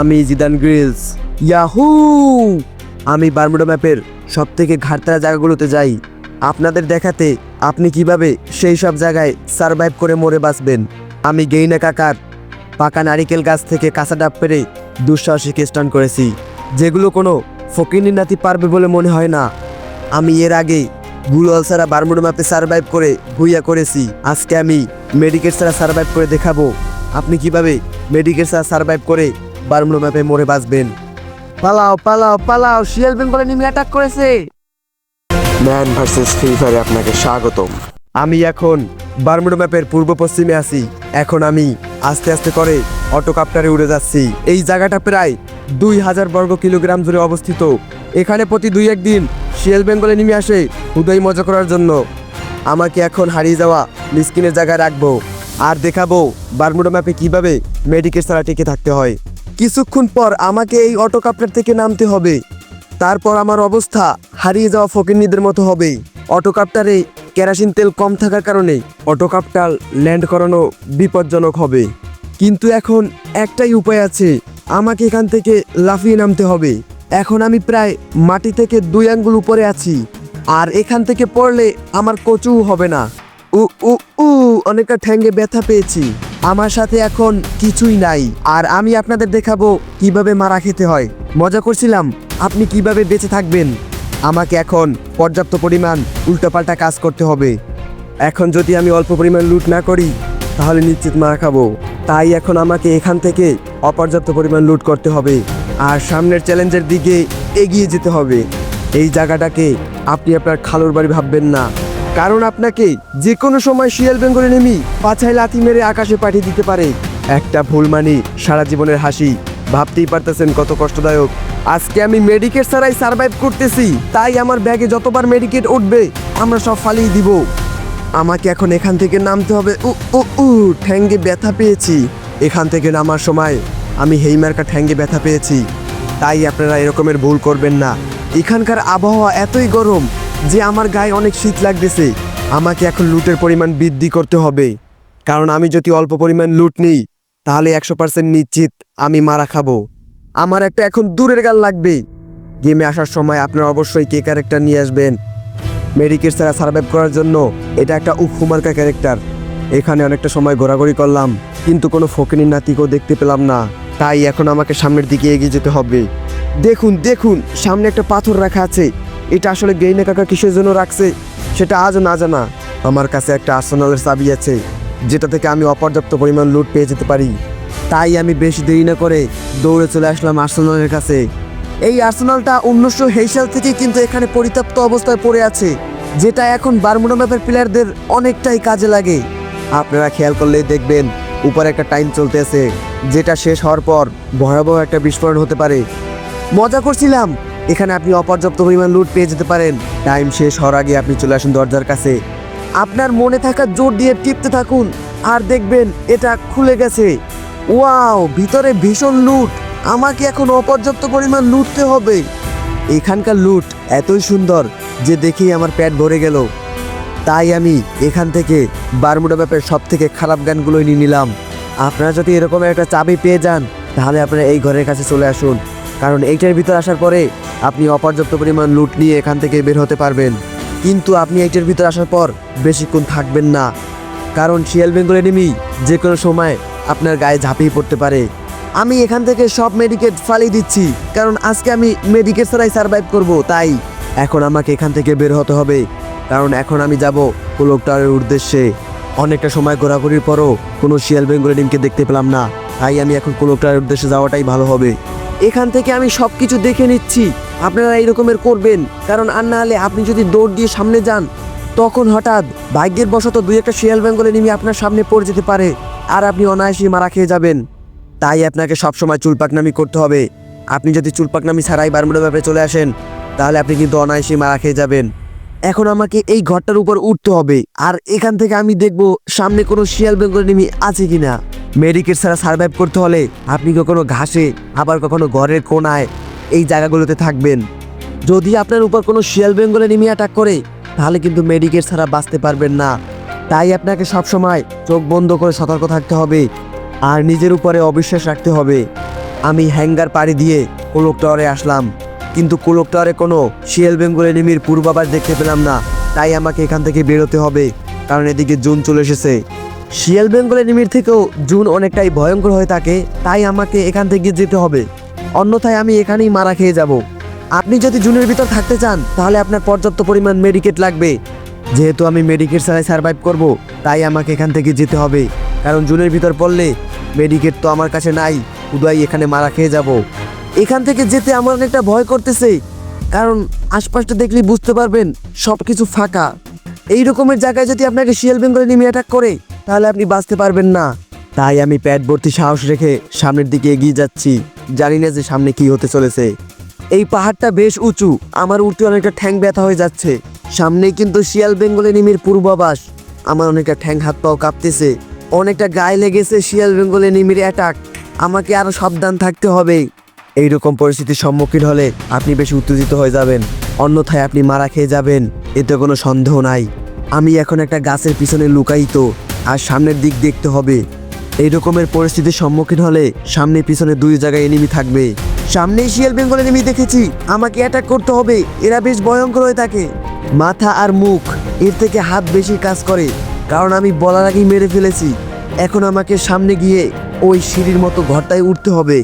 আমি Zidane Grylls. Yahoo! আমি Bermuda ম্যাপের সব থেকে ঘাটতারা জায়গাগুলোতে যাই। আপনাদের দেখাতে আপনি কীভাবে সেই সব জায়গায় সারভাইভ করে মরে বাঁচবেন। আমি গেইনা কাকার পাকা নারিকেল গাছ থেকে কাঁচা ডাব পেরে দুঃসাহসিক স্টান করেছি, যেগুলো কোনো ফকিনি নাতি পারবে বলে মনে হয় না। আমি এর আগে গুলল ছাড়া বারমুডা ম্যাপে সারভাইভ করে ভুইয়া করেছি। আজকে আমি মেডিকেট ছাড়া সারভাইভ করে দেখাবো। আপনি কীভাবে মেডিকেট ছাড়া সারভাইভ করে বারমুডা ম্যাপে মরে বাঁচবেন। পালাও পালাও পালাও শিয়াল বেঙ্গলে নেমে অ্যাটাক করেছে। ম্যান ভার্সেস ফ্রি ফায়ারে আপনাকে স্বাগতম। আমি এখন বারমুডা ম্যাপের পূর্ব পশ্চিমে আছি। এখন আমি আস্তে আস্তে করে অটোকাপ্টারে উড়ে যাচ্ছি। এই জায়গাটা প্রায় দুই হাজার বর্গ কিলোগ্রাম জুড়ে অবস্থিত। এখানে প্রতি দুই একদিন শিয়াল বেঙ্গলে নেমে আসে হুদয় মজা করার জন্য। আমাকে এখন হারিয়ে যাওয়া মিসকিনের জায়গায় রাখব। আর দেখাবো বারমুডা ম্যাপে কীভাবে মেডিকেল ছাড়া টিকে থাকতে হয়। কিছুক্ষণ পর আমাকে এই অটো অটোকাপ্টার থেকে নামতে হবে। তারপর আমার অবস্থা হারিয়ে যাওয়া ফকিরনিদের মতো হবে। অটোকাপ্টারে কেরাসিন তেল কম থাকার কারণে অটোকাপ্টার ল্যান্ড করানো বিপজ্জনক হবে। কিন্তু এখন একটাই উপায় আছে, আমাকে এখান থেকে লাফিয়ে নামতে হবে। এখন আমি প্রায় মাটি থেকে দুই আঙ্গুল উপরে আছি, আর এখান থেকে পড়লে আমার কচু হবে না। উ উ উ, অনেকটা ঠ্যাঙ্গে ব্যথা পেয়েছি। আমার সাথে এখন কিছুই নাই। আর আমি আপনাদের দেখাবো কীভাবে মারা খেতে হয়। মজা করছিলাম, আপনি কীভাবে বেঁচে থাকবেন। আমাকে এখন পর্যাপ্ত পরিমাণ উল্টোপাল্টা কাজ করতে হবে। এখন যদি আমি অল্প পরিমাণ লুট না করি, তাহলে নিশ্চিত মারা খাব। তাই এখন আমাকে এখান থেকে অপর্যাপ্ত পরিমাণ লুট করতে হবে। আর সামনের চ্যালেঞ্জের দিকে এগিয়ে যেতে হবে। এই জায়গাটাকে আপনি আপনার খালুর বাড়ি ভাববেন না। কারণ আপনাকে যে কোনো সময় শিয়াল বেঙ্গলে নেমি পাছায় লাথি মেরে আকাশে পাঠিয়ে দিতে পারে। একটা ভুল মানি, সারা জীবনের হাসি। ভাবতেই পারতেছেন কত কষ্টদায়ক। আজকে আমি মেডিকেট ছাড়াই সার্ভাইভ করতেছি, তাই আমার ব্যাগে যতবার মেডিকেট উঠবে, আমরা সব ফালিয়ে দিব। আমাকে এখন এখান থেকে নামতে হবে। উ উ উ, ঠ্যাঙ্গে ব্যথা পেয়েছি। এখান থেকে নামার সময় আমি হেইমার্কা ঠ্যাঙ্গে ব্যথা পেয়েছি। তাই আপনারা এরকমের ভুল করবেন না। এখানকার আবহাওয়া এতই গরম যে আমার গায়ে অনেক শীত লাগতেছে, আমাকে এখন লুটের পরিমাণ বৃদ্ধি করতে হবে। কারণ আমি যদি অল্প পরিমাণ লুট নিই, তাহলে একশো পার্সেন্ট নিশ্চিত আমি মারা খাব। আমার একটা এখন দূরের গাল লাগবে। গেমে আসার সময় আপনারা অবশ্যই কে ক্যারেক্টার নিয়ে আসবেন। মেডিকেট ছাড়া সার্ভাইভ করার জন্য এটা একটা উপমার্কা ক্যারেক্টার। এখানে অনেকটা সময় ঘোরাঘুরি করলাম, কিন্তু কোনো ফকিনীর নাতিকেও দেখতে পেলাম না। তাই এখন আমাকে সামনের দিকে এগিয়ে যেতে হবে। দেখুন দেখুন, সামনে একটা পাথর রাখা আছে। এটা আসলে গেইনা কাকা কিসের জন্য রাখছে, সেটা আজও না জানা। আমার কাছে একটা আর্সেনালের চাবি আছে, যেটা থেকে আমি অপর্যাপ্ত পরিমাণ লুট পেয়ে যেতে পারি। তাই আমি বেশি দেরি না করে দৌড়ে চলে আসলাম আর্সেনালের কাছে। এই আর্সেনালটা উনিশশো সাল থেকে কিন্তু এখানে পরিত্যক্ত অবস্থায় পড়ে আছে, যেটা এখন বারমুডা প্লেয়ারদের অনেকটাই কাজে লাগে। আপনারা খেয়াল করলেই দেখবেন, উপরে একটা টাইম চলতেছে, যেটা শেষ হওয়ার পর ভয়াবহ একটা বিস্ফোরণ হতে পারে। মজা করছিলাম এখানে আপনি অপর্যাপ্ত পরিমাণ লুট পেয়ে যেতে পারেন। টাইম শেষ হওয়ার আগে আপনি চলে আসুন দরজার কাছে। আপনার মনে থাকা জোর দিয়ে টিপতে থাকুন আর দেখবেন এটা খুলে গেছে। ওয়াও ভিতরে ভীষণ লুট আমাকে এখন অপর্যাপ্ত পরিমাণ লুটতে হবে। এখানকার লুট এতই সুন্দর যে দেখেই আমার পেট ভরে গেল। তাই আমি এখান থেকে বারমুডা ব্যাপের সব থেকে খারাপ গানগুলোই নিয়ে নিলাম। আপনারা যদি এরকম একটা চাবি পেয়ে যান, তাহলে আপনারা এই ঘরের কাছে চলে আসুন। কারণ এইটার ভিতর আসার পরে আপনি অপর্যাপ্ত পরিমাণ লুট নিয়ে এখান থেকে বের হতে পারবেন। কিন্তু আপনি এইটার ভিতর আসার পর বেশিক্ষণ থাকবেন না। কারণ শিয়াল বেঙ্গল এনিমি যে কোনো সময় আপনার গায়ে ঝাঁপিয়ে পড়তে পারে। আমি এখান থেকে সব মেডিকেট ফালিয়ে দিচ্ছি, কারণ আজকে আমি মেডিকেট ছাড়াই সার্ভাইভ করব, তাই এখন আমাকে এখান থেকে বের হতে হবে। কারণ এখন আমি যাব পুলক টাওয়ারের উদ্দেশ্যে। অনেকটা সময় ঘোরাঘুরির পরও কোনো শিয়াল বেঙ্গল ডিমকে দেখতে পেলাম না, তাই আমি এখন পুলক টাওয়ারের উদ্দেশ্যে যাওয়াটাই ভালো হবে। এখান থেকে আমি সব কিছু দেখে নিচ্ছি। আপনারা এই রকমের করবেন। কারণ আর না হলে আপনি যদি দৌড় দিয়ে সামনে যান, তখন হঠাৎ ভাগ্যের বশত দুই একটা শিয়াল বেঙ্গলে নেমে আপনার সামনে পড়ে যেতে পারে আর আপনি অনায়াসই মারা খেয়ে যাবেন। তাই আপনাকে সবসময় চুলপাকনামি করতে হবে। আপনি যদি চুলপাকনামি ছাড়াই বারমুডা ব্যাপারে চলে আসেন, তাহলে আপনি কিন্তু অনায়াসই মারা খেয়ে যাবেন। এখন আমাকে এই ঘরটার উপর উঠতে হবে। আর এখান থেকে আমি দেখব সামনে কোনো শিয়াল বেঙ্গল নেমি আছে কিনা। মেডিকেট ছাড়া সার্ভাইভ করতে হলে আপনি কখনো ঘাসে, আবার কখনো ঘরের কোনায় এই জায়গাগুলোতে থাকবেন। যদি আপনার উপর কোনো শিয়াল বেঙ্গলে নেমে অ্যাটাক করে, তাহলে কিন্তু মেডিকেট ছাড়া বাঁচতে পারবেন না। তাই আপনাকে সবসময় চোখ বন্ধ করে সতর্ক থাকতে হবে আর নিজের উপরে অবিশ্বাস রাখতে হবে। আমি হ্যাঙ্গার পাড়ি দিয়ে কোলক টাওয়ারে আসলাম, কিন্তু কোলক টাওয়ারে কোনো শিয়াল বেঙ্গল এনিমির পূর্বাভাস দেখতে পেলাম না। তাই আমাকে এখান থেকে বেরোতে হবে, কারণ এদিকে জুন চলে এসেছে। শিয়াল বেঙ্গলের এনিমির থেকেও জুন অনেকটাই ভয়ঙ্কর হয়ে থাকে, তাই আমাকে এখান থেকে যেতে হবে। অন্যথায় আমি এখানেই মারা খেয়ে যাব। আপনি যদি জুনের ভিতর থাকতে চান, তাহলে আপনার পর্যাপ্ত পরিমাণ মেডিকেট লাগবে। যেহেতু আমি মেডিকেট ছাড়াই সার্ভাইভ করব, তাই আমাকে এখান থেকে যেতে হবে। কারণ জুনের ভিতর পড়লে মেডিকেট তো আমার কাছে নাই, উদয় এখানে মারা খেয়ে যাব। এখান থেকে যেতে আমার অনেকটা ভয় করতেছে, কারণ আশপাশটা দেখলেই বুঝতে পারবেন সব কিছু ফাঁকা। এই রকমের জায়গায় যদি আপনাকে শিয়াল বেঙ্গল নিমে অ্যাটাক করে তাহলে আপনি বাঁচতে পারবেন না। তাই আমি প্যাট ভর্তি সাহস রেখে সামনের দিকে এগিয়ে যাচ্ছি। জানি না যে সামনে কি হতে চলেছে। এই পাহাড়টা বেশ উঁচু। আমার উঠতে অনেকটা ঠ্যাং ব্যথা হয়ে যাচ্ছে। সামনেই কিন্তু শিয়াল বেঙ্গলে নিমির পূর্বাবাস আমার অনেকটা ঠ্যাং হাত পাও কাঁপতেছে। অনেকটা গায়ে লেগেছে শিয়াল বেঙ্গলে নিমির অ্যাটাক আমাকে আরও সাবধান থাকতে হবে। এইরকম পরিস্থিতির সম্মুখীন হলে আপনি বেশি উত্তেজিত হয়ে যাবেন। অন্যথায় আপনি মারা খেয়ে যাবেন। এতে কোনো সন্দেহ নাই। আমি এখন একটা গাছের পিছনে লুকাইতো আর সামনের দিক দেখতে হবে। এই রকমের পরিস্থিতির সম্মুখীন হলে সামনে পিছনে দুই জায়গায় এনিমি থাকবে। সামনে শিয়াল বেঙ্গল এনিমি দেখেছি, আমাকে অ্যাটাক করতে হবে, এরা বেশ ভয়ঙ্কর হয়ে থাকে। মাথা আর মুখ, এর থেকে হাত বেশি কাজ করে, কারণ আমি বলার আগেই মেরে ফেলেছি। এখন আমাকে সামনে গিয়ে ওই সিঁড়ির মতো ঘরটায় উঠতে হবে।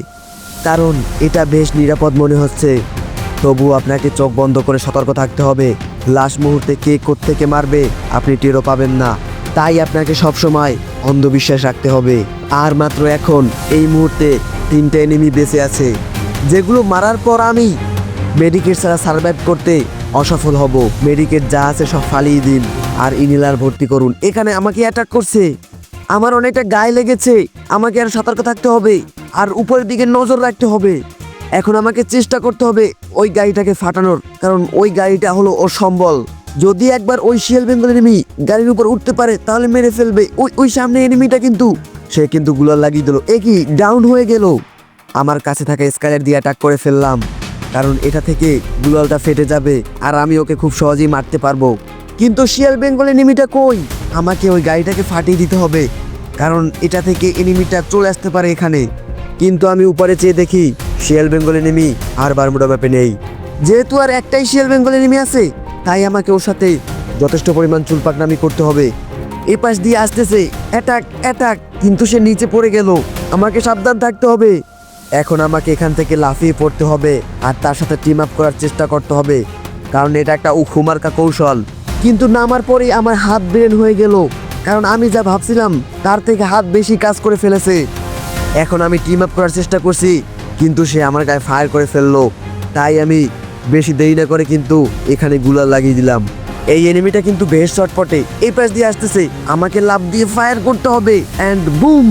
কারণ এটা বেশ নিরাপদ মনে হচ্ছে। তবু আপনাকে চোখ বন্ধ করে সতর্ক থাকতে হবে। লাস্ট মুহূর্তে কে থেকে মারবে, আপনি টেরও পাবেন না। তাই আপনাকে সবসময় অন্ধবিশ্বাস রাখতে হবে। আর মাত্র এখন, এই মুহূর্তে তিনটে এনিমি বেঁচে আছে। যেগুলো মারার পর আমি মেডিকেট ছাড়া সার্ভাইভ করতে অসফল হব। মেডিকেট যা আছে সব ফালিয়ে দিন আর ইনিলার ভর্তি করুন। এখানে আমাকে অ্যাটাক করছে। আমার অনেকটা গায়ে লেগেছে। আমাকে আর সতর্ক থাকতে হবে। আর উপরের দিকে নজর রাখতে হবে। এখন আমাকে চেষ্টা করতে হবে ওই গাড়িটাকে ফাটানোর। কারণ ওই গাড়িটা হলো ওর সম্বল। যদি একবার ওই শিয়াল বেঙ্গল এনিমি গাড়ির উপর উঠতে পারে, তাহলে মেরে ফেলবে। ওই ওই সামনে এনিমিটা কিন্তু। সে কিন্তু গুলার লাগিয়ে দিল। এ কি ডাউন হয়ে গেল? আমার কাছে থাকা স্কাইলার দিয়ে অ্যাটাক করে ফেললাম। কারণ এটা থেকে গুলালটা ফেটে যাবে, আর আমি ওকে খুব সহজেই মারতে পারব। কিন্তু শিয়াল বেঙ্গল এনিমিটা কই? আমাকে ওই গাড়িটাকে ফাটিয়ে দিতে হবে। কারণ এটা থেকে এনিমিটা চলে আসতে পারে এখানে। কিন্তু আমি উপরে চেয়ে দেখি, শিয়াল বেঙ্গল এনিমি আর বারমুডা ব্যাপে নেই। যেহেতু আর একটাই শিয়াল বেঙ্গল এনিমি আছে তাই আমাকে ওর সাথে যথেষ্ট পরিমাণ চুলপাকনামি করতে হবে। এ পাশ দিয়ে আসতেছে, অ্যাটাক অ্যাটাক। কিন্তু সে নিচে পড়ে গেল। আমাকে সাবধান থাকতে হবে। এখন আমাকে এখান থেকে লাফিয়ে পড়তে হবে আর তার সাথে টিম আপ করার চেষ্টা করতে হবে। কারণ এটা একটা উখুমার্কা কৌশল। কিন্তু নামার পরেই আমার হাত ব্রেন হয়ে গেল। কারণ আমি যা ভাবছিলাম, তার থেকে হাত বেশি কাজ করে ফেলেছে। এখন আমি টিম আপ করার চেষ্টা করছি, কিন্তু সে আমার গায়ে ফায়ার করে ফেলল। তাই আমি বেশি দেরি না করে কিন্তু এখানে গুলার লাগিয়ে দিলাম। এই এনিমিটা কিন্তু বেশ চটপটে। এই পাশ দিয়ে আসতেছে। আমাকে লাভ দিয়ে ফায়ার করতে হবে। অ্যান্ড বুম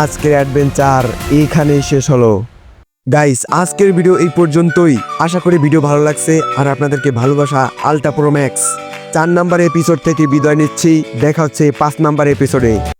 আজকের অ্যাডভেঞ্চার এইখানেই শেষ হলো। গাইস আজকের ভিডিও এই পর্যন্তই। আশা করি ভিডিও ভালো লাগছে। আর আপনাদেরকে ভালোবাসা আলটা প্রো ম্যাক্স চার নাম্বার এপিসোড থেকে বিদায় নিচ্ছি। দেখা হচ্ছে পাঁচ নাম্বার এপিসোডে